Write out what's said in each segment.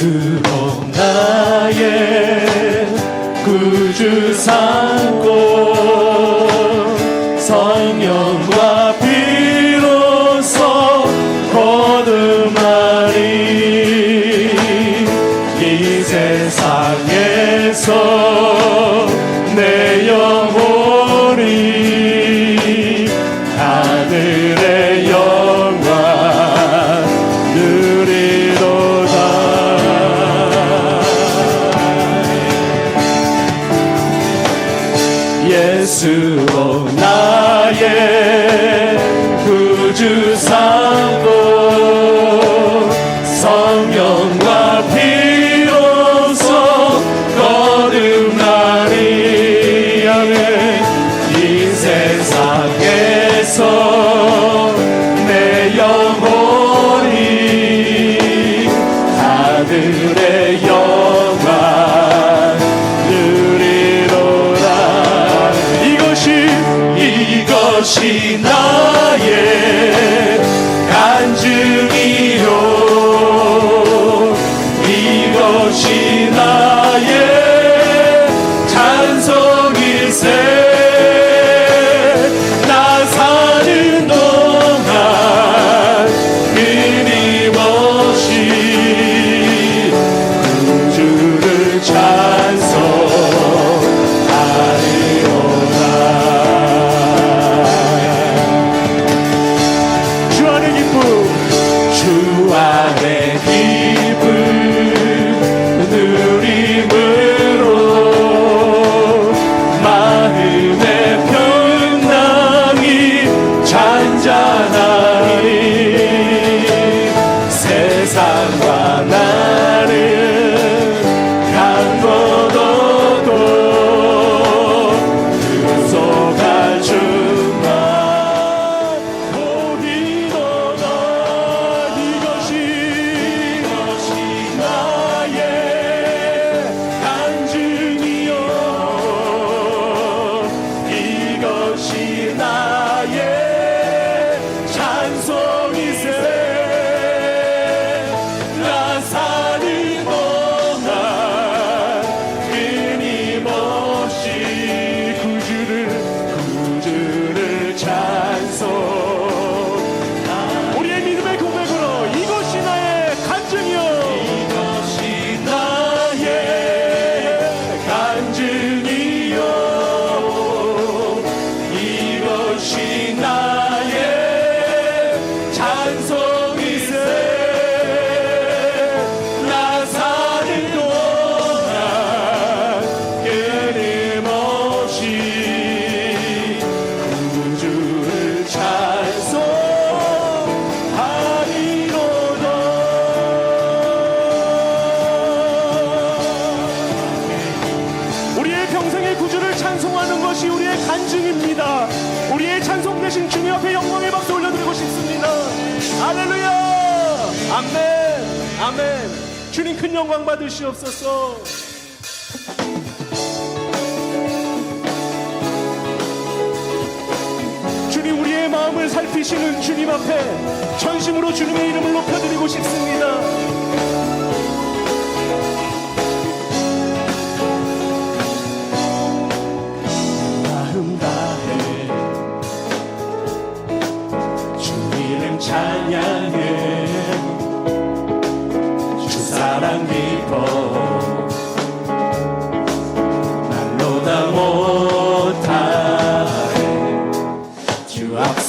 주로 나의 구주 사. 드림을 아멘. 주님 큰 영광 받으시옵소서. 주님 우리의 마음을 살피시는 주님 앞에 전심으로 주님의 이름을 높여드리고 싶습니다.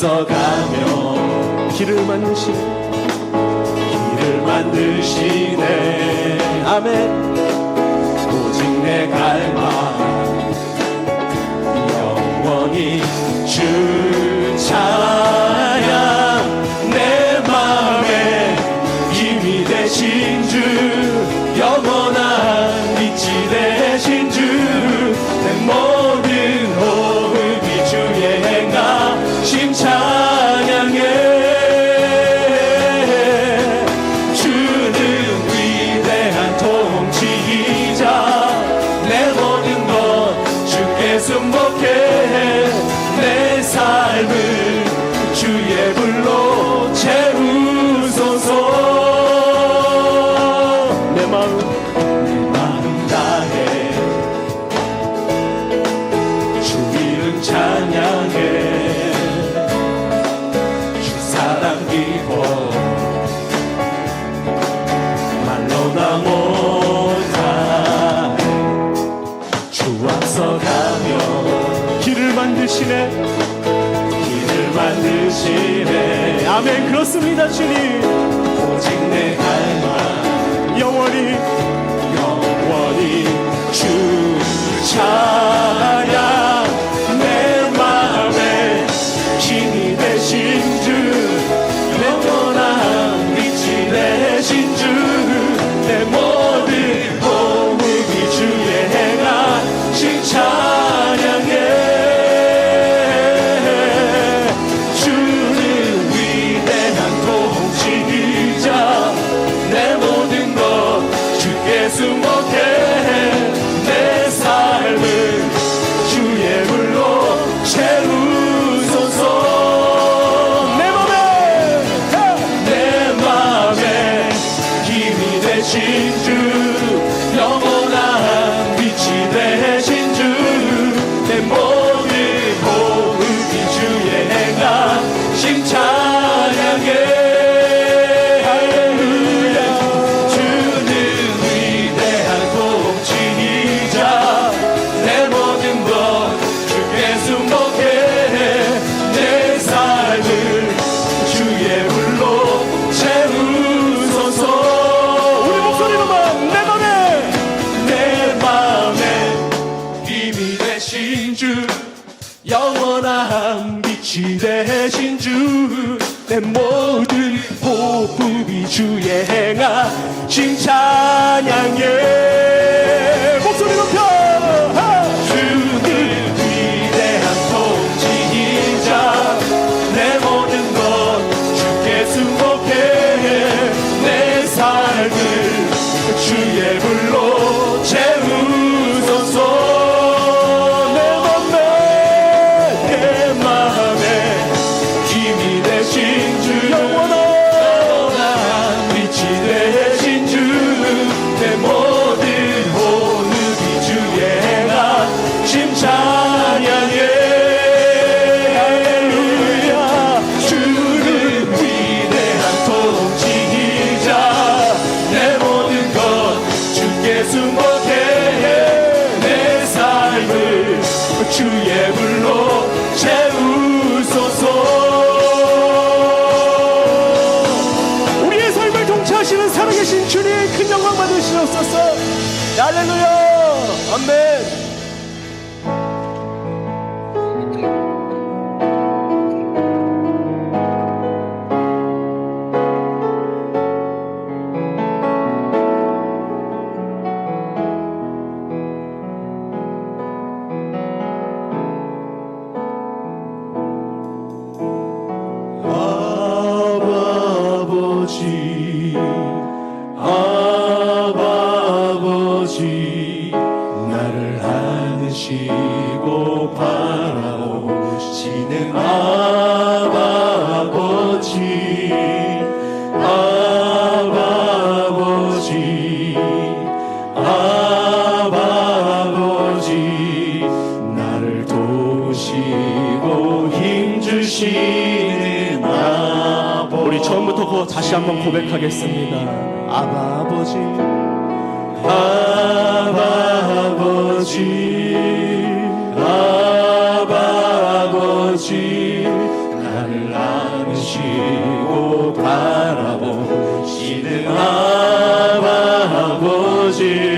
앞서가며 길을 만드시 길을 만드시네. 아멘. 오직 내 갈망. 영원히 주 찬양 주님 오직 내 갈망 영원히 영원히 주 참. 주 내 모든 호흡이 주의 행하신 찬양에 Jesus. 다시 한번 고백하겠습니다. 아바 아버지, 아바 아버지, 아바 아버지, 나를 안으시고 바라보시는 아바 아버지.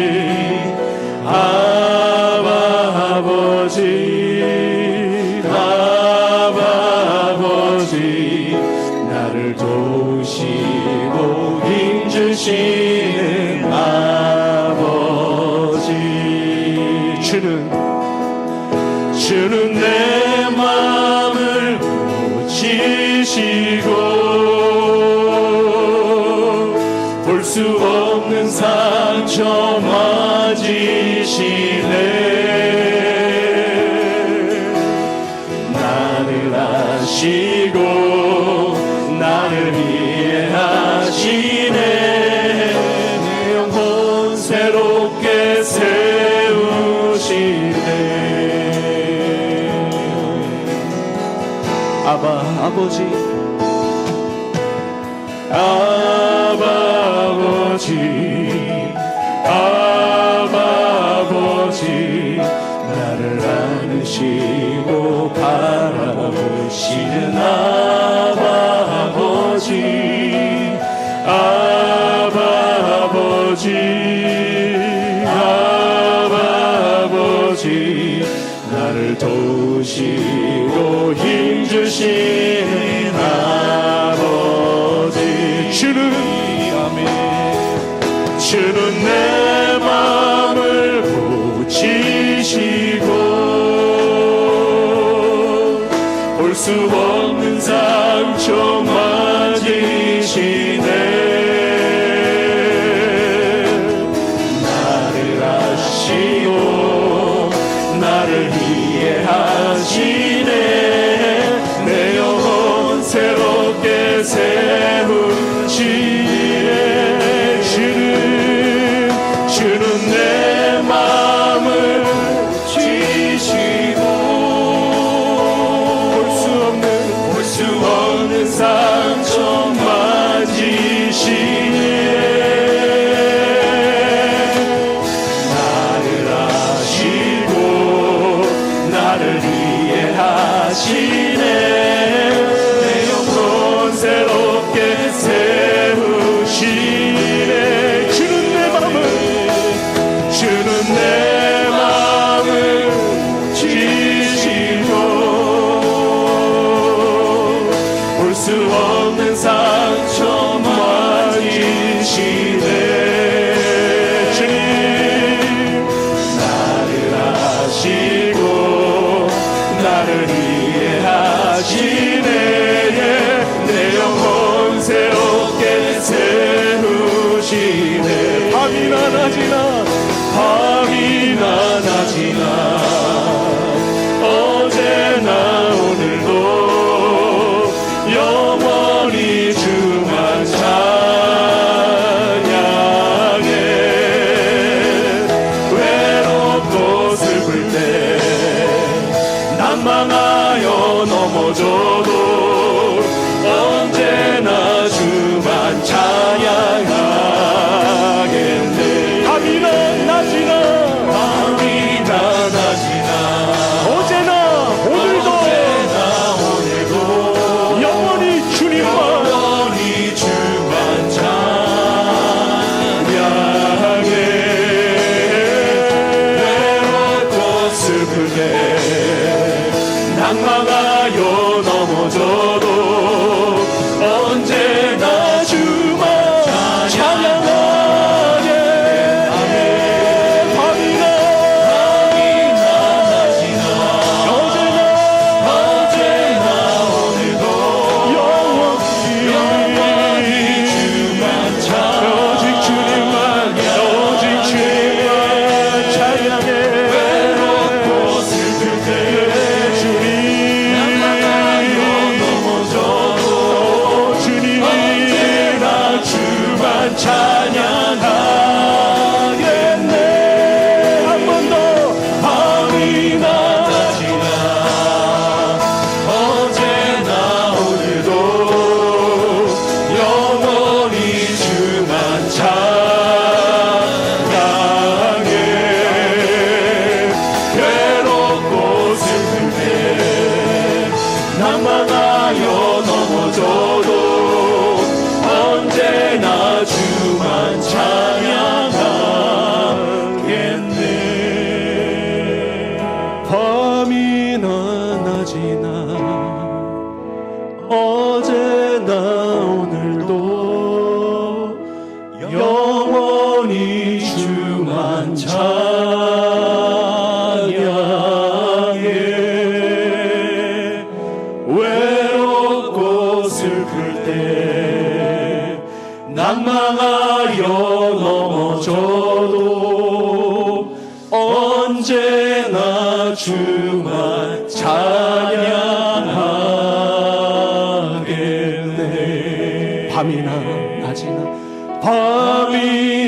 아버지. 아버지. 아버지. 나를 안으시고 바라보시는 아버지. 아버지. 아버지. 나를 도우시고 힘주시 Savior.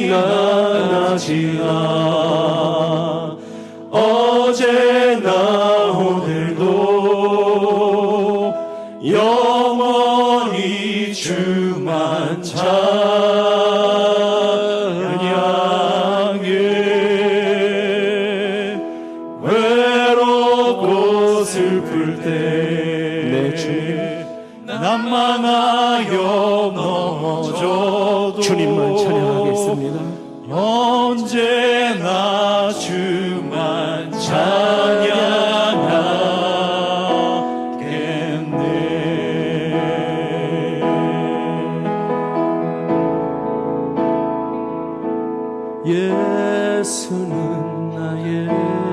나나지나 예수는 나의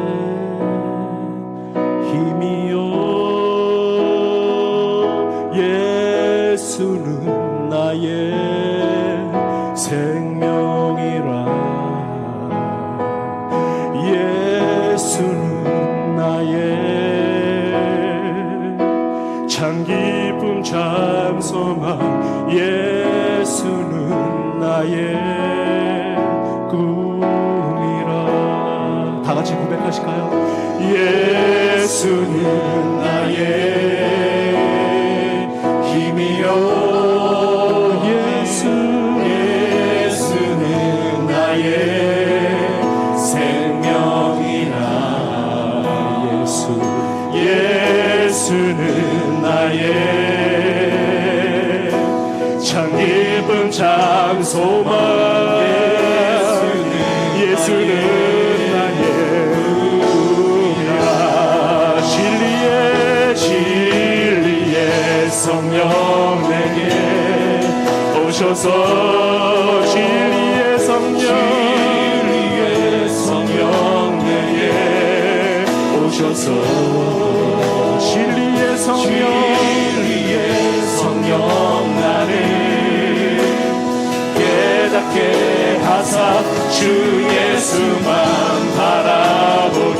soon. 깨닫게 하사 주 예수만 바라보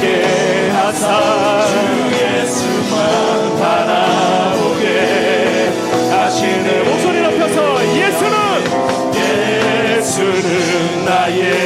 깨닫게 하사. 주 예수만 바라보게. 하시네 목소리 높여서 예수는. 예수는 나의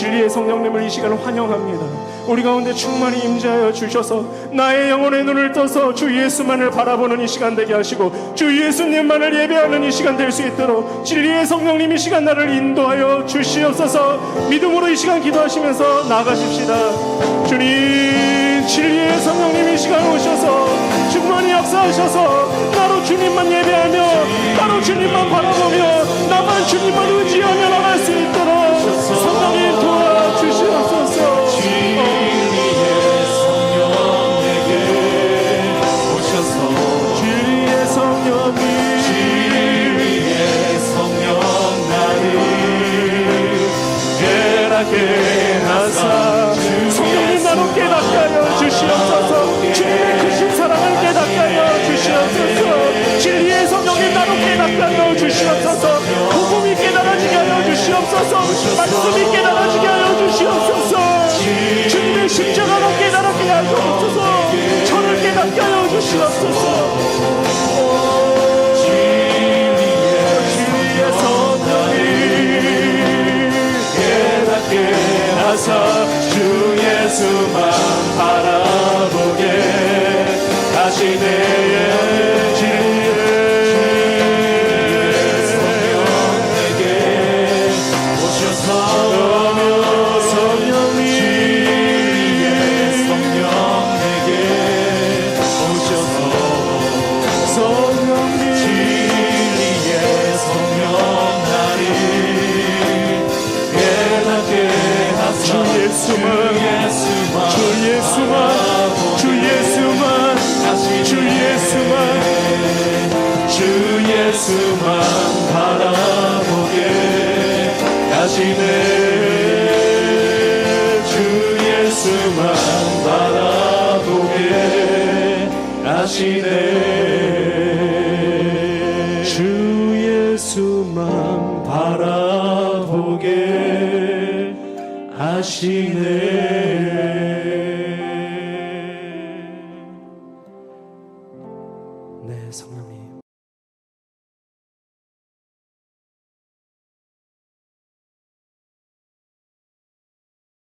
진리의 성령님을 이 시간 환영합니다. 우리 가운데 충만히 임재하여 주셔서 나의 영혼의 눈을 떠서 주 예수만을 바라보는 이 시간 되게 하시고 주 예수님만을 예배하는 이 시간 될 수 있도록 진리의 성령님 이 시간 나를 인도하여 주시옵소서 믿음으로 이 시간 기도하시면서 나가십시다. 주님 진리의 성령님 이 시간 오셔서 충만히 역사하셔서 나로 주님만 예배하며 나로 주님만 바라보며 나만 주님만 의지하며 나갈 수 있도록 깨닫게 하사. 성령님 나로 깨닫게 하여 주시옵소서. 주님의 크신 사랑을 깨닫게 하여 주시옵소서. 진리의 성령님 나로 깨닫게 하여 주시옵소서. 복음이 깨달아지게 하여 주시옵소서. 말씀이 깨달아지게 하여 주시옵소서. 주님의 십자가가 깨달았게 하여 주옵소서. 저를 깨닫게 하여 주시옵소서